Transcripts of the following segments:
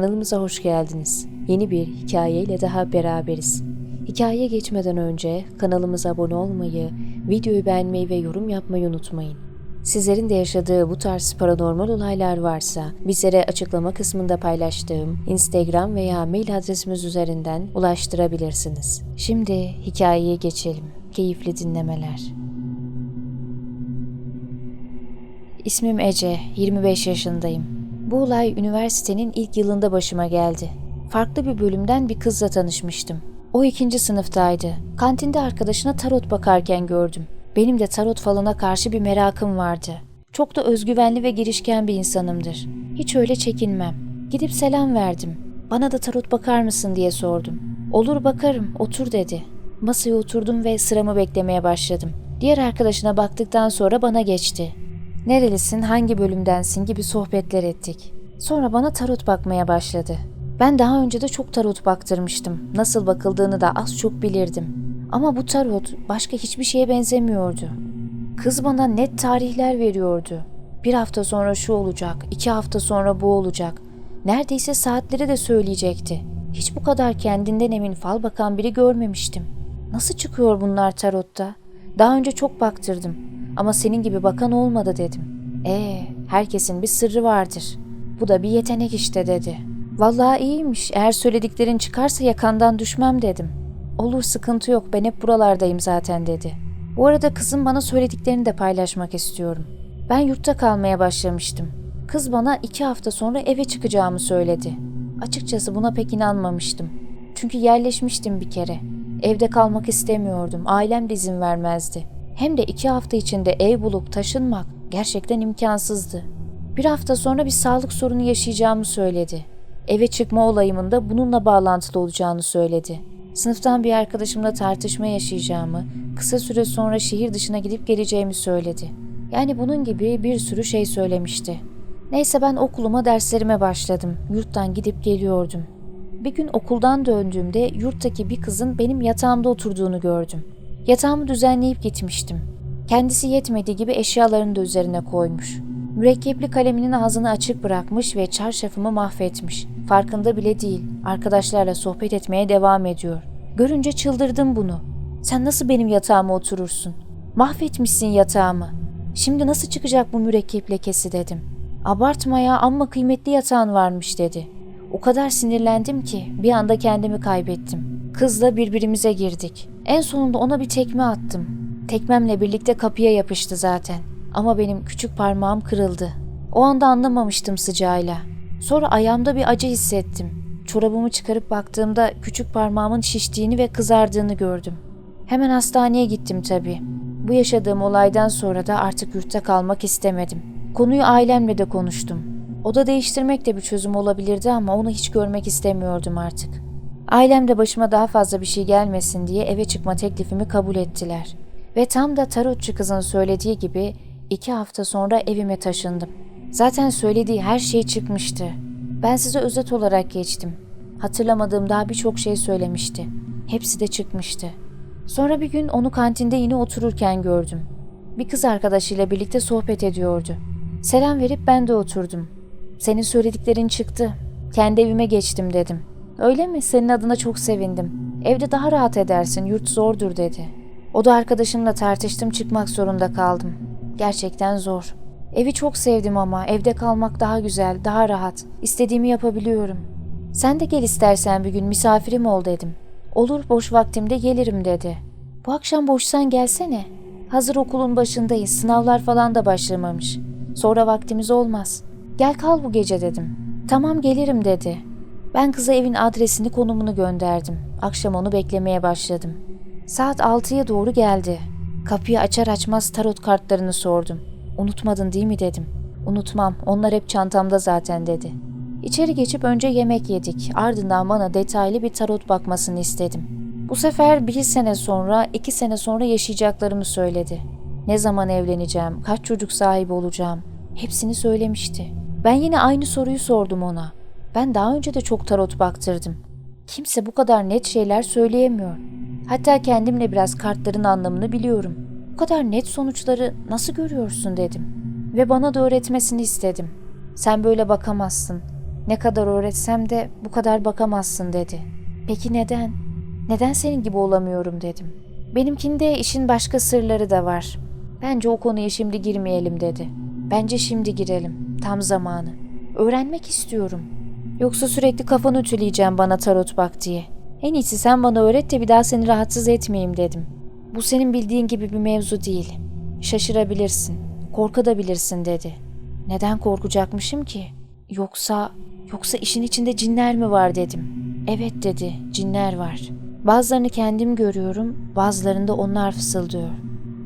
Kanalımıza hoş geldiniz. Yeni bir hikayeyle daha beraberiz. Hikayeye geçmeden önce kanalımıza abone olmayı, videoyu beğenmeyi ve yorum yapmayı unutmayın. Sizlerin de yaşadığı bu tarz paranormal olaylar varsa bizlere açıklama kısmında paylaştığım Instagram veya mail adresimiz üzerinden ulaştırabilirsiniz. Şimdi hikayeye geçelim. Keyifli dinlemeler. İsmim Ece, 25 yaşındayım. Bu olay üniversitenin ilk yılında başıma geldi. Farklı bir bölümden bir kızla tanışmıştım. O ikinci sınıftaydı. Kantinde arkadaşına tarot bakarken gördüm. Benim de tarot falına karşı bir merakım vardı. Çok da özgüvenli ve girişken bir insanımdır. Hiç öyle çekinmem. Gidip selam verdim. Bana da tarot bakar mısın diye sordum. Olur bakarım, otur dedi. Masaya oturdum ve sıramı beklemeye başladım. Diğer arkadaşına baktıktan sonra bana geçti. Nerelisin, hangi bölümdensin gibi sohbetler ettik. Sonra bana tarot bakmaya başladı. Ben daha önce de çok tarot baktırmıştım. Nasıl bakıldığını da az çok bilirdim. Ama bu tarot başka hiçbir şeye benzemiyordu. Kız bana net tarihler veriyordu. Bir hafta sonra şu olacak, iki hafta sonra bu olacak. Neredeyse saatleri de söyleyecekti. Hiç bu kadar kendinden emin fal bakan biri görmemiştim. Nasıl çıkıyor bunlar tarotta? Daha önce çok baktırdım ama senin gibi bakan olmadı dedim. Ee, herkesin bir sırrı vardır. Bu da bir yetenek işte dedi. Vallahi iyiymiş. Eğer söylediklerin çıkarsa yakandan düşmem dedim. Olur sıkıntı yok ben hep buralardayım zaten dedi. Bu arada kızım bana söylediklerini de paylaşmak istiyorum. Ben yurtta kalmaya başlamıştım. Kız bana iki hafta sonra eve çıkacağımı söyledi. Açıkçası buna pek inanmamıştım. Çünkü yerleşmiştim bir kere. Evde kalmak istemiyordum. Ailem de izin vermezdi. Hem de iki hafta içinde ev bulup taşınmak gerçekten imkansızdı. Bir hafta sonra bir sağlık sorunu yaşayacağımı söyledi. Eve çıkma olayımın da bununla bağlantılı olacağını söyledi. Sınıftan bir arkadaşımla tartışma yaşayacağımı, kısa süre sonra şehir dışına gidip geleceğimi söyledi. Yani bunun gibi bir sürü şey söylemişti. Neyse ben okuluma derslerime başladım. Yurttan gidip geliyordum. Bir gün okuldan döndüğümde yurttaki bir kızın benim yatağımda oturduğunu gördüm. Yatağımı düzenleyip gitmiştim. Kendisi yetmediği gibi eşyalarını da üzerine koymuş. Mürekkepli kaleminin ağzını açık bırakmış ve çarşafımı mahvetmiş. Farkında bile değil. Arkadaşlarla sohbet etmeye devam ediyor. Görünce çıldırdım bunu. Sen nasıl benim yatağıma oturursun? Mahvetmişsin yatağımı. Şimdi nasıl çıkacak bu mürekkep lekesi dedim. Abartma ya amma kıymetli yatağın varmış dedi. O kadar sinirlendim ki bir anda kendimi kaybettim. Kızla birbirimize girdik. En sonunda ona bir tekme attım. Tekmemle birlikte kapıya yapıştı zaten. Ama benim küçük parmağım kırıldı. O anda anlamamıştım sıcağıyla. Sonra ayağımda bir acı hissettim. Çorabımı çıkarıp baktığımda küçük parmağımın şiştiğini ve kızardığını gördüm. Hemen hastaneye gittim tabii. Bu yaşadığım olaydan sonra da artık yurtta kalmak istemedim. Konuyu ailemle de konuştum. Oda değiştirmek de bir çözüm olabilirdi ama onu hiç görmek istemiyordum artık. Ailem de başıma daha fazla bir şey gelmesin diye eve çıkma teklifimi kabul ettiler. Ve tam da tarotçu kızın söylediği gibi iki hafta sonra evime taşındım. Zaten söylediği her şey çıkmıştı. Ben size özet olarak geçtim. Hatırlamadığım daha birçok şey söylemişti. Hepsi de çıkmıştı. Sonra bir gün onu kantinde yine otururken gördüm. Bir kız arkadaşıyla birlikte sohbet ediyordu. Selam verip ben de oturdum. Senin söylediklerin çıktı. Kendi evime geçtim dedim. Öyle mi? Senin adına çok sevindim. Evde daha rahat edersin, yurt zordur dedi. O da arkadaşımla tartıştım, çıkmak zorunda kaldım. Gerçekten zor. Evi çok sevdim ama evde kalmak daha güzel, daha rahat. İstediğimi yapabiliyorum. Sen de gel istersen bir gün misafirim ol dedim. Olur boş vaktimde gelirim dedi. Bu akşam boşsan gelsene. Hazır okulun başındayız, sınavlar falan da başlamamış. Sonra vaktimiz olmaz. Gel kal bu gece dedim. Tamam gelirim dedi. Ben kıza evin adresini konumunu gönderdim. Akşam onu beklemeye başladım. Saat 6'ya doğru geldi. Kapıyı açar açmaz tarot kartlarını sordum. Unutmadın değil mi dedim. Unutmam onlar hep çantamda zaten dedi. İçeri geçip önce yemek yedik. Ardından bana detaylı bir tarot bakmasını istedim. Bu sefer bir sene sonra, iki sene sonra yaşayacaklarımı söyledi. Ne zaman evleneceğim, kaç çocuk sahibi olacağım hepsini söylemişti. Ben yine aynı soruyu sordum ona. Ben daha önce de çok tarot baktırdım. Kimse bu kadar net şeyler söyleyemiyor. Hatta kendimle biraz kartların anlamını biliyorum. Bu kadar net sonuçları nasıl görüyorsun dedim. Ve bana da öğretmesini istedim. Sen böyle bakamazsın. Ne kadar öğretsem de bu kadar bakamazsın dedi. Peki neden? Neden senin gibi olamıyorum dedim. Benimkinde işin başka sırları da var. Bence o konuya şimdi girmeyelim dedi. Bence şimdi girelim. Tam zamanı. Öğrenmek istiyorum. Yoksa sürekli kafanı ütüleyeceğim bana tarot bak diye. En iyisi sen bana öğret de bir daha seni rahatsız etmeyeyim dedim. Bu senin bildiğin gibi bir mevzu değil. Şaşırabilirsin, korkabilirsin dedi. Neden korkacakmışım ki? Yoksa, yoksa işin içinde cinler mi var dedim. Evet dedi, cinler var. Bazılarını kendim görüyorum, bazılarında onlar fısıldıyor.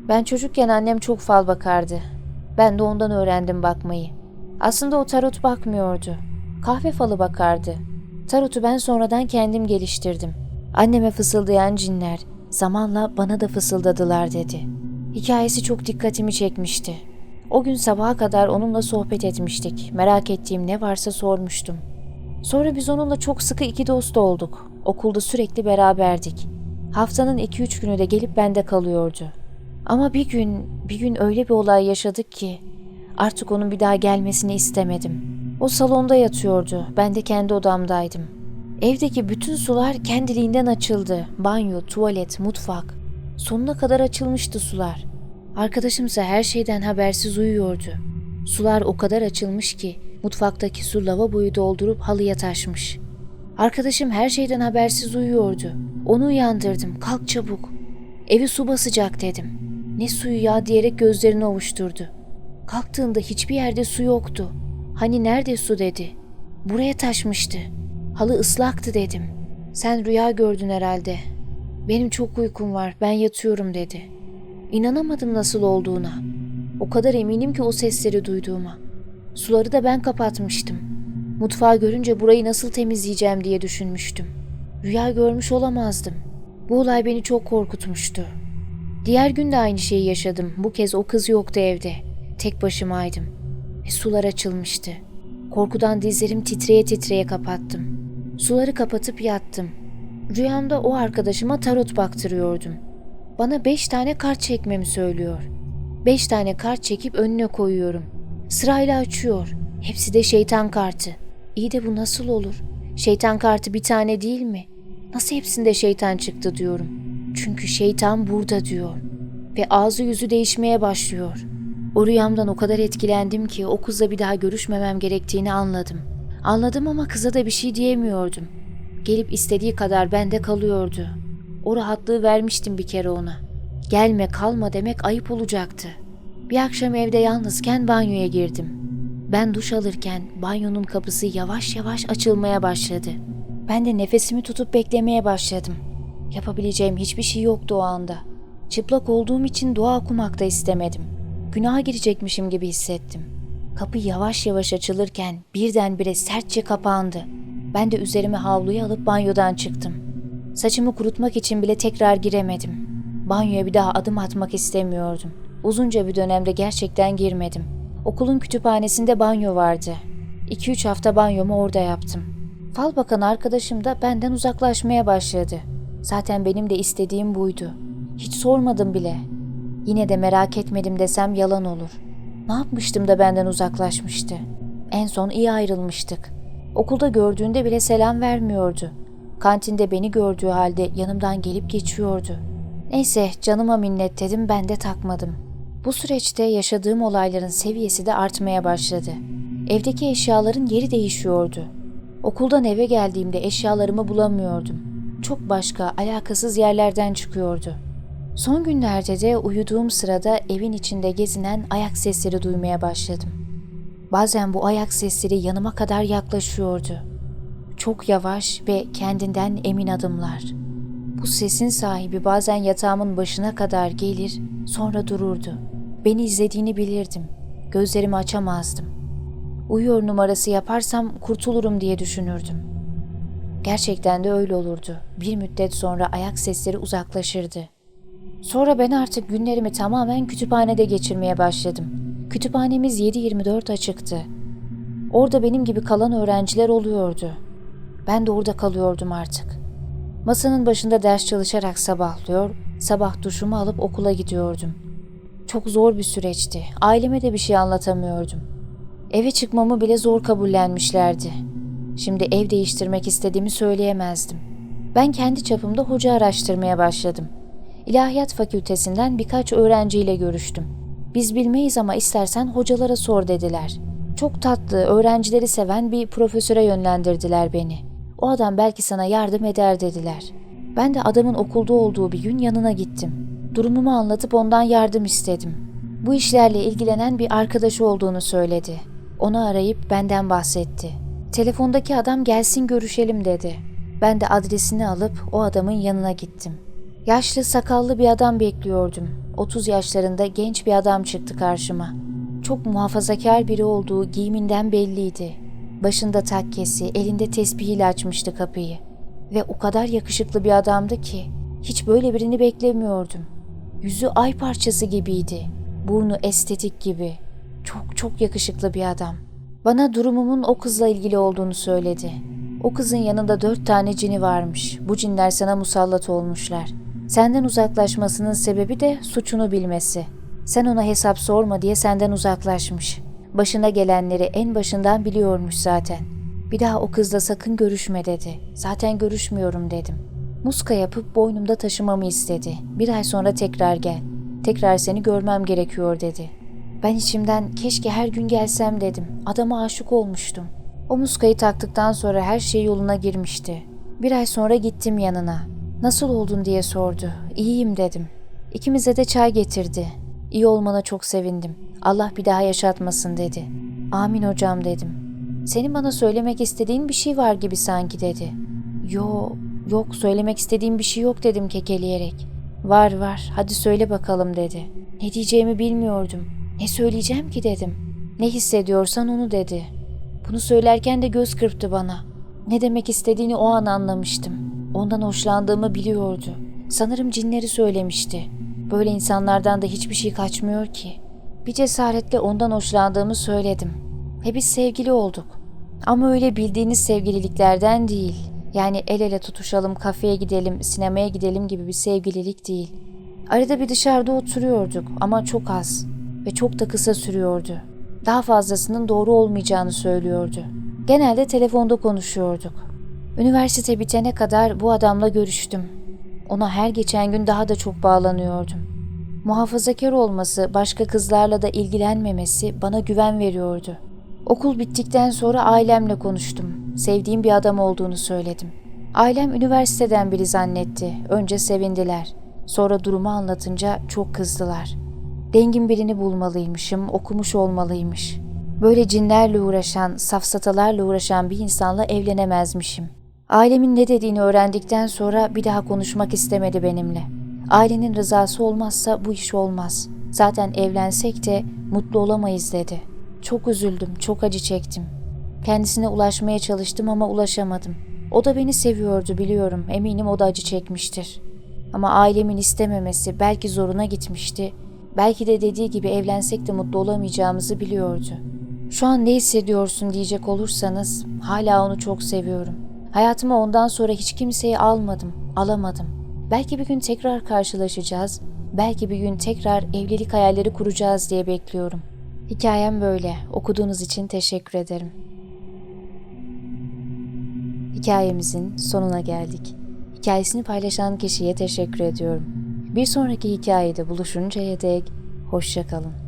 Ben çocukken annem çok fal bakardı. Ben de ondan öğrendim bakmayı. Aslında o tarot bakmıyordu. Kahve falı bakardı. Tarotu ben sonradan kendim geliştirdim. Anneme fısıldayan cinler zamanla bana da fısıldadılar dedi. Hikayesi çok dikkatimi çekmişti. O gün sabaha kadar onunla sohbet etmiştik. Merak ettiğim ne varsa sormuştum. Sonra biz onunla çok sıkı iki dost olduk. Okulda sürekli beraberdik. Haftanın iki üç günü de gelip bende kalıyordu. Ama bir gün, bir gün öyle bir olay yaşadık ki artık onun bir daha gelmesini istemedim. O salonda yatıyordu, ben de kendi odamdaydım. Evdeki bütün sular kendiliğinden açıldı. Banyo, tuvalet, mutfak. Sonuna kadar açılmıştı sular. Arkadaşımsa her şeyden habersiz uyuyordu. Sular o kadar açılmış ki mutfaktaki su lavaboyu doldurup halıya taşmış. Arkadaşım her şeyden habersiz uyuyordu. Onu uyandırdım. Kalk çabuk. Evi su basacak dedim. Ne suyu ya diyerek gözlerini ovuşturdu. Kalktığında hiçbir yerde su yoktu. Hani nerede su dedi. Buraya taşmıştı. Halı ıslaktı dedim. Sen rüya gördün herhalde. Benim çok uykum var. Ben yatıyorum dedi. İnanamadım nasıl olduğuna. O kadar eminim ki o sesleri duyduğuma. Suları da ben kapatmıştım. Mutfağı görünce burayı nasıl temizleyeceğim diye düşünmüştüm. Rüya görmüş olamazdım. Bu olay beni çok korkutmuştu. Diğer gün de aynı şeyi yaşadım. Bu kez o kız yoktu evde. Tek başımaydım. Ve sular açılmıştı. Korkudan dizlerim titreye titreye kapattım. Suları kapatıp yattım. Rüyamda o arkadaşıma tarot baktırıyordum. Bana beş tane kart çekmemi söylüyor. Beş tane kart çekip önüne koyuyorum. Sırayla açıyor. Hepsi de şeytan kartı. İyi de bu nasıl olur? Şeytan kartı bir tane değil mi? Nasıl hepsinde şeytan çıktı diyorum. Çünkü şeytan burada diyor. Ve ağzı yüzü değişmeye başlıyor. O rüyamdan o kadar etkilendim ki o kızla bir daha görüşmemem gerektiğini anladım. Anladım ama kıza da bir şey diyemiyordum. Gelip istediği kadar bende kalıyordu. O rahatlığı vermiştim bir kere ona. Gelme kalma demek ayıp olacaktı. Bir akşam evde yalnızken banyoya girdim. Ben duş alırken banyonun kapısı yavaş yavaş açılmaya başladı. Ben de nefesimi tutup beklemeye başladım. Yapabileceğim hiçbir şey yoktu o anda. Çıplak olduğum için dua okumak da istemedim. Günaha girecekmişim gibi hissettim. Kapı yavaş yavaş açılırken birdenbire sertçe kapandı. Ben de üzerime havluyu alıp banyodan çıktım. Saçımı kurutmak için bile tekrar giremedim. Banyoya bir daha adım atmak istemiyordum. Uzunca bir dönemde gerçekten girmedim. Okulun kütüphanesinde banyo vardı. 2-3 hafta banyomu orada yaptım. Fal bakan arkadaşım da benden uzaklaşmaya başladı. Zaten benim de istediğim buydu. Hiç sormadım bile. Yine de merak etmedim desem yalan olur. Ne yapmıştım da benden uzaklaşmıştı? En son iyi ayrılmıştık. Okulda gördüğünde bile selam vermiyordu. Kantinde beni gördüğü halde yanımdan gelip geçiyordu. Neyse canıma minnet dedim ben de takmadım. Bu süreçte yaşadığım olayların seviyesi de artmaya başladı. Evdeki eşyaların yeri değişiyordu. Okuldan eve geldiğimde eşyalarımı bulamıyordum. Çok başka, alakasız yerlerden çıkıyordu. Son günlerde de uyuduğum sırada evin içinde gezinen ayak sesleri duymaya başladım. Bazen bu ayak sesleri yanıma kadar yaklaşıyordu. Çok yavaş ve kendinden emin adımlar. Bu sesin sahibi bazen yatağımın başına kadar gelir, sonra dururdu. Beni izlediğini bilirdim. Gözlerimi açamazdım. Uyuyor numarası yaparsam kurtulurum diye düşünürdüm. Gerçekten de öyle olurdu. Bir müddet sonra ayak sesleri uzaklaşırdı. Sonra ben artık günlerimi tamamen kütüphanede geçirmeye başladım. Kütüphanemiz 7-24 açıktı. Orada benim gibi kalan öğrenciler oluyordu. Ben de orada kalıyordum artık. Masanın başında ders çalışarak sabahlıyor, sabah duşumu alıp okula gidiyordum. Çok zor bir süreçti. Aileme de bir şey anlatamıyordum. Eve çıkmamı bile zor kabullenmişlerdi. Şimdi ev değiştirmek istediğimi söyleyemezdim. Ben kendi çapımda hoca araştırmaya başladım. İlahiyat fakültesinden birkaç öğrenciyle görüştüm. Biz bilmeyiz ama istersen hocalara sor dediler. Çok tatlı, öğrencileri seven bir profesöre yönlendirdiler beni. O adam belki sana yardım eder dediler. Ben de adamın okulda olduğu bir gün yanına gittim. Durumumu anlatıp ondan yardım istedim. Bu işlerle ilgilenen bir arkadaşı olduğunu söyledi. Onu arayıp benden bahsetti. Telefondaki adam gelsin görüşelim dedi. Ben de adresini alıp o adamın yanına gittim. Yaşlı sakallı bir adam bekliyordum. 30 yaşlarında genç bir adam çıktı karşıma. Çok muhafazakar biri olduğu giyiminden belliydi. Başında takkesi, elinde tespihiyle açmıştı kapıyı. Ve o kadar yakışıklı bir adamdı ki hiç böyle birini beklemiyordum. Yüzü ay parçası gibiydi. Burnu estetik gibi. Çok çok yakışıklı bir adam. Bana durumumun o kızla ilgili olduğunu söyledi. O kızın yanında dört tane cini varmış. Bu cinler sana musallat olmuşlar. Senden uzaklaşmasının sebebi de suçunu bilmesi. Sen ona hesap sorma diye senden uzaklaşmış. Başına gelenleri en başından biliyormuş zaten. Bir daha o kızla sakın görüşme dedi. Zaten görüşmüyorum dedim. Muska yapıp boynumda taşımamı istedi. Bir ay sonra tekrar gel. Tekrar seni görmem gerekiyor dedi. Ben içimden keşke her gün gelsem dedim. Adama aşık olmuştum. O muskayı taktıktan sonra her şey yoluna girmişti. Bir ay sonra gittim yanına. Nasıl oldun diye sordu. İyiyim dedim. İkimize de çay getirdi. İyi olmana çok sevindim. Allah bir daha yaşatmasın dedi. Amin hocam dedim. Senin bana söylemek istediğin bir şey var gibi sanki dedi. Yo, yok söylemek istediğim bir şey yok dedim kekeleyerek. Var var hadi söyle bakalım dedi. Ne diyeceğimi bilmiyordum. Ne söyleyeceğim ki dedim. Ne hissediyorsan onu dedi. Bunu söylerken de göz kırptı bana. Ne demek istediğini o an anlamıştım. Ondan hoşlandığımı biliyordu. Sanırım cinleri söylemişti. Böyle insanlardan da hiçbir şey kaçmıyor ki. Bir cesaretle ondan hoşlandığımı söyledim. Ve biz sevgili olduk. Ama öyle bildiğiniz sevgililiklerden değil. Yani el ele tutuşalım, kafeye gidelim, sinemaya gidelim gibi bir sevgililik değil. Arada bir dışarıda oturuyorduk ama çok az ve çok da kısa sürüyordu. Daha fazlasının doğru olmayacağını söylüyordu. Genelde telefonda konuşuyorduk. Üniversite bitene kadar bu adamla görüştüm. Ona her geçen gün daha da çok bağlanıyordum. Muhafazakar olması, başka kızlarla da ilgilenmemesi bana güven veriyordu. Okul bittikten sonra ailemle konuştum. Sevdiğim bir adam olduğunu söyledim. Ailem üniversiteden biri zannetti. Önce sevindiler. Sonra durumu anlatınca çok kızdılar. Dengin birini bulmalıymışım, okumuş olmalıymış. Böyle cinlerle uğraşan, safsatalarla uğraşan bir insanla evlenemezmişim. Ailemin ne dediğini öğrendikten sonra bir daha konuşmak istemedi benimle. Ailenin rızası olmazsa bu iş olmaz. Zaten evlensek de mutlu olamayız dedi. Çok üzüldüm, çok acı çektim. Kendisine ulaşmaya çalıştım ama ulaşamadım. O da beni seviyordu biliyorum. Eminim o da acı çekmiştir. Ama ailemin istememesi belki zoruna gitmişti. Belki de dediği gibi evlensek de mutlu olamayacağımızı biliyordu. Şu an ne hissediyorsun diyecek olursanız hala onu çok seviyorum. Hayatıma ondan sonra hiç kimseyi almadım, alamadım. Belki bir gün tekrar karşılaşacağız, belki bir gün tekrar evlilik hayalleri kuracağız diye bekliyorum. Hikayem böyle. Okuduğunuz için teşekkür ederim. Hikayemizin sonuna geldik. Hikayesini paylaşan kişiye teşekkür ediyorum. Bir sonraki hikayede buluşuncaya dek hoşçakalın.